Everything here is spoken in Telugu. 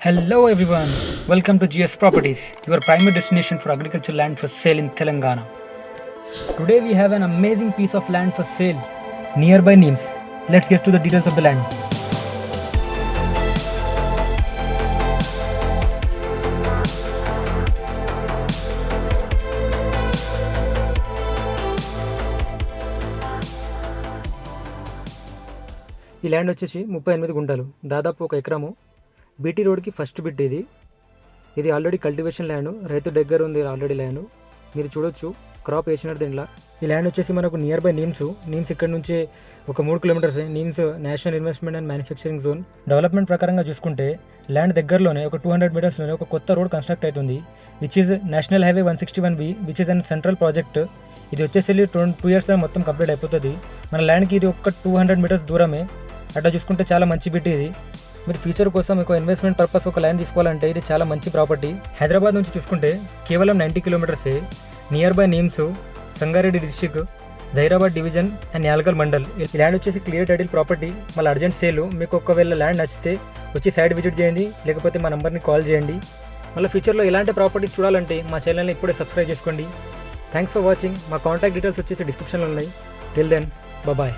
Hello everyone welcome to GS properties your primary destination for agriculture land for sale in Telangana today we have an amazing piece of land for sale near by names let's get to the details of the land ఈ ల్యాండ్ వచ్చేసి ముప్పై ఎనిమిది గుంటలు. దాదాపు ఒక ఎకరము బీటీ రోడ్కి ఫస్ట్ బిట్ ఇది. ఇది ఆల్రెడీ కల్టివేషన్ ల్యాండ్. రైతు దగ్గర ఉంది ఆల్రెడీ ల్యాండ్. మీరు చూడొచ్చు క్రాప్ వేసినారు దీంట్లో ఈ ల్యాండ్ వచ్చేసి మనకు నియర్ బై నీమ్స్ నీమ్స్ ఇక్కడ నుంచి ఒక మూడు kilometres. NIMZ national investment and manufacturing zone development ప్రకారంగా చూసుకుంటే ల్యాండ్ దగ్గరలోనే ఒక టూ హండ్రెడ్ మీటర్స్లోనే ఒక కొత్త రోడ్ కన్స్ట్రక్ట్ అవుతుంది. Which is national highway one sixty one B which is and central project ఇది వచ్చేసి టూ టూ ఇయర్స్లో మొత్తం కంప్లీట్ అయిపోతుంది. మన ల్యాండ్కి ఇది ఒక టూ హండ్రెడ్ మీటర్స్ దూరమే. అట్లా చూసుకుంటే చాలా మంచి బిట్ ఇది. మీరు ఫ్యూచర్ కోసం మీకు ఇన్వెస్ట్మెంట్ పర్పస్ ఒక ల్యాండ్ తీసుకోవాలంటే ఇది చాలా మంచి ప్రాపర్టీ. హైదరాబాద్ నుంచి చూసుకుంటే కేవలం ninety కిలోమీటర్సే nearby NIMZ Sangareddy district Zaheerabad division and Yalagal mandal. ఈ ల్యాండ్ వచ్చేసి క్లియర్ టైటిల్ ప్రాపర్టీ మళ్ళీ అర్జెంట్ సేల్ మీకు ఒకవేళ ల్యాండ్ నచ్చితే వచ్చి సైడ్ విజిట్ చేయండి లేకపోతే మా నెంబర్ని కాల్ చేయండి. మళ్ళీ ఫ్యూచర్లో ఇలాంటి ప్రాపర్టీస్ చూడాలంటే మా ఛానల్ని ఇప్పుడే సబ్స్క్రైబ్ చేసుకోండి. థ్యాంక్స్ ఫర్ వాచింగ్ మా కాంటాక్ట్ డీటెయిల్స్ వచ్చేసి డిస్క్రిప్షన్లో ఉన్నాయి. Till then bye